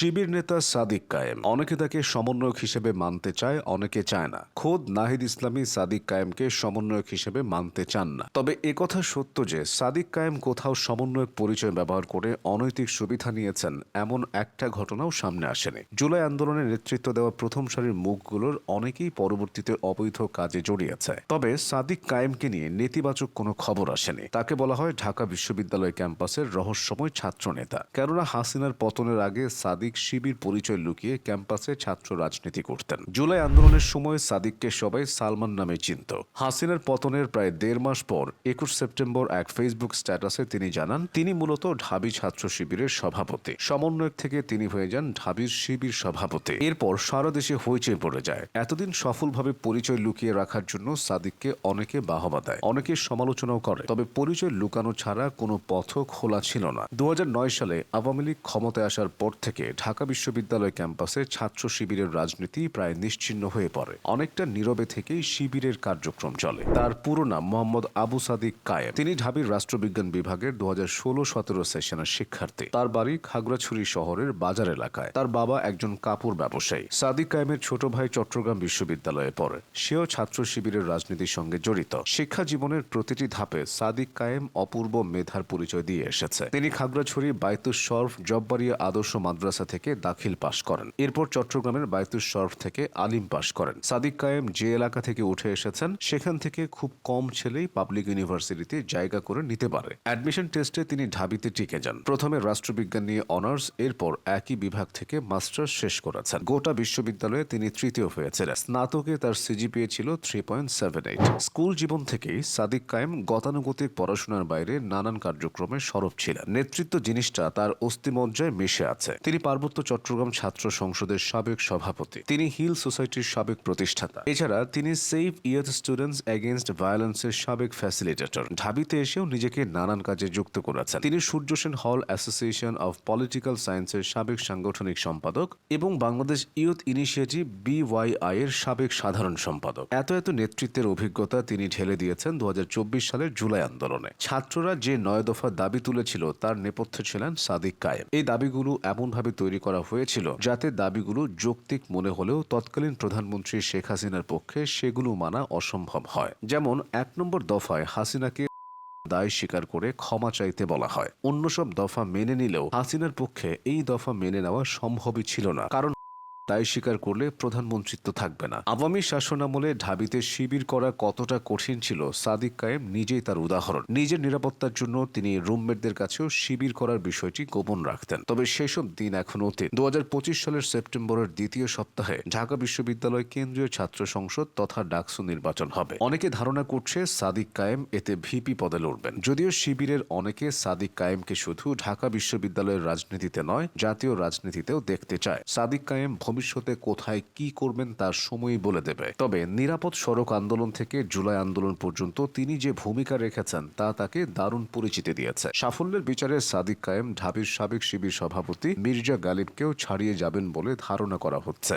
শিবির নেতা সাদিক কায়েম। অনেকে তাকে সমন্বয়ক হিসেবে মানতে চায়, অনেকে চায় না। খোদ নাহিদ ইসলামী সাদিক কায়েমকে সমন্বয়ক হিসেবে মানতে চান না। তবে একথা সত্য যে, সাদিক কায়েম কোথাও সমন্বয়ক পরিচয় ব্যবহার করে অনৈতিক সুবিধা নিয়েছেন, এমন একটা ঘটনাও সামনে আসেনি। জুলাই আন্দোলনে নেতৃত্ব দেওয়া প্রথম সারির মুখগুলোর অনেকেই পরবর্তীতে অবৈধ কাজে জড়িয়েছে। তবে সাদিক কায়েমকে নিয়ে নেতিবাচক কোনো খবর আসেনি। তাকে বলা হয় ঢাকা বিশ্ববিদ্যালয় ক্যাম্পাসের রহস্যময় ছাত্র নেতা কেননা হাসিনার পতনের আগে সাদিক শিবির পরিচয় লুকিয়ে ক্যাম্পাসে ছাত্র রাজনীতি করতেন। জুলাই আন্দোলনের সময় সাদিককে সবাই সালমান নামে চিনত। হাসিনার পতনের প্রায় দেড় মাস পর, একুশ সেপ্টেম্বর এক ফেসবুক স্ট্যাটাসে তিনি জানান, তিনি মূলত ঢাবি ছাত্র শিবিরের সভাপতি। সমন্বয়ক থেকে তিনি হয়ে যান ঢাবির শিবির সভাপতি। এরপর সারা দেশে হইচই পড়ে যায়। এতদিন সফলভাবে পরিচয় লুকিয়ে রাখার জন্য সাদিককে অনেকে বাহবা দেয়, অনেকে সমালোচনাও করে। তবে পরিচয় লুকানো ছাড়া কোনো পথ খোলা ছিল না। দু হাজার নয় সালে আওয়ামী লীগ ক্ষমতায় আসার পর থেকে ঢাকা বিশ্ববিদ্যালয় ক্যাম্পাসে ছাত্র শিবিরের রাজনীতি প্রায় নিশ্চিহ্ন হয়ে পড়ে। অনেকটা নীরবে থেকেই শিবিরের কার্যক্রম চলে। তার পুরো নাম মোহাম্মদ আবু সাদিক কায়েম। তিনি ঢাবির রাষ্ট্রবিজ্ঞান বিভাগের দু হাজার ষোলো সতেরো সেশনের শিক্ষার্থী। তার বাড়ি খাগড়াছড়ি শহরের বাজার এলাকায়। তার বাবা একজন কাপড় ব্যবসায়ী। সাদিক কায়েমের ছোট ভাই চট্টগ্রাম বিশ্ববিদ্যালয়ে পড়ে। সেও ছাত্র শিবিরের রাজনীতির সঙ্গে জড়িত। শিক্ষা জীবনের প্রতিটি ধাপে সাদিক কায়েম অপূর্ব মেধার পরিচয় দিয়ে এসেছে। তিনি খাগড়াছড়ি বাইতুস শরফ জব্বারিয়া আদর্শ মাদ্রাসা থেকে দাখিল পাশ করেন। এরপর চট্টগ্রামের বাইতুস শরফ থেকে আলিম পাশ করেন। সাদিক কায়েম যে এলাকা থেকে উঠে এসেছেন, সেখান থেকে খুব কম ছেলেই পাবলিক ইউনিভার্সিটিতে জায়গা করে নিতে পারে। অ্যাডমিশন টেস্টে তিনি ঢাবিতে টিকে যান। প্রথমে রাষ্ট্রবিজ্ঞান নিয়ে অনার্স, এরপর একই বিভাগ থেকে মাস্টার্স শেষ করেছেন। গোটা বিশ্ববিদ্যালয়ে তিনি তৃতীয় হয়েছিলেন স্নাতকে তার সিজিপিএ ছিল three point seven eight. School জীবন থেকেই সাদিক কায়েম গতানুগতিক পড়াশোনার বাইরে নানান কার্যক্রমে সরব ছিলেন। নেতৃত্ব জিনিসটা তার অস্থিমজ্জায় মিশে আছে। তিনি পার্বত্য চট্টগ্রাম ছাত্র সংসদের সাবেক সভাপতি। তিনি হিল সোসাইটির সাবেক প্রতিষ্ঠাতা। এছাড়া তিনি সেভ ইয়থ স্টুডেন্টস এগেনস্ট ভায়োলেন্সের সাবেক ফ্যাসিলিটেটর ঢাবিতে এসেও নিজেকে নানান কাজে যুক্ত করেছেন। তিনি সূর্য সেন হল অ্যাসোসিয়েশন অফ পলিটিক্যাল সায়েন্সের সাবেক সাংগঠনিক সম্পাদক এবং বাংলাদেশ ইয়ুথ ইনিশিয়েটিভ বিওয়াইআই এর সাবেক সাধারণ সম্পাদক। এত এত নেতৃত্বের অভিজ্ঞতা তিনি ঢেলে দিয়েছেন দু হাজার চব্বিশ সালের জুলাই আন্দোলনে। ছাত্ররা যে নয় দফা দাবি তুলেছিল তার নেপথ্যে ছিলেন সাদিক কায়েম। এই দাবিগুলো এমনভাবে তৈরি করা হয়েছিল, যাতে দাবিগুলো যৌক্তিক মনে হলেও তৎকালীন প্রধানমন্ত্রী শেখ হাসিনার পক্ষে সেগুলো মানা অসম্ভব হয়। যেমন, এক নম্বর দফায় হাসিনাকে দায় স্বীকার করে ক্ষমা চাইতে বলা হয়। অন্য সব দফা মেনে নিলেও হাসিনার পক্ষে এই দফা মেনে নেওয়া সম্ভবই ছিল না। কারণ দায় স্বীকার করলে প্রধানমন্ত্রিত্ব থাকবে না। আওয়ামী শাসনামলে ঢাবিতে শিবির করা কতটা কঠিন ছিল, সাদিক কায়েম নিজেই তার উদাহরণ। নিজের নিরাপত্তার জন্য তিনি রুমমেটদের কাছেও শিবির করার বিষয়টি গোপন রাখতেন। তবে সেসব দিন এখন অতীত। দু সালের সেপ্টেম্বরের দ্বিতীয় সপ্তাহে ঢাকা বিশ্ববিদ্যালয় কেন্দ্রীয় ছাত্র সংসদ তথা ডাকসু নির্বাচন হবে। অনেকে ধারণা করছে সাদিক কায়েম এতে ভিপি পদে লড়বেন। যদিও শিবিরের অনেকে সাদিক কায়েমকে শুধু ঢাকা বিশ্ববিদ্যালয়ের রাজনীতিতে নয়, জাতীয় রাজনীতিতেও দেখতে চায়। সাদিক কায়েম ভবিষ্যতে কোথায় কি করবেন তার সময়ই বলে দেবে। তবে নিরাপদ সড়ক আন্দোলন থেকে জুলাই আন্দোলন পর্যন্ত তিনি যে ভূমিকা রেখেছেন তা তাকে দারুণ পরিচিতি দিয়েছে। সাফল্যের বিচারে সাদিক কায়েম, ঢাবির সাবেক শিবির সভাপতি মির্জা গালিবকেও ছাড়িয়ে যাবেন বলে ধারণা করা হচ্ছে।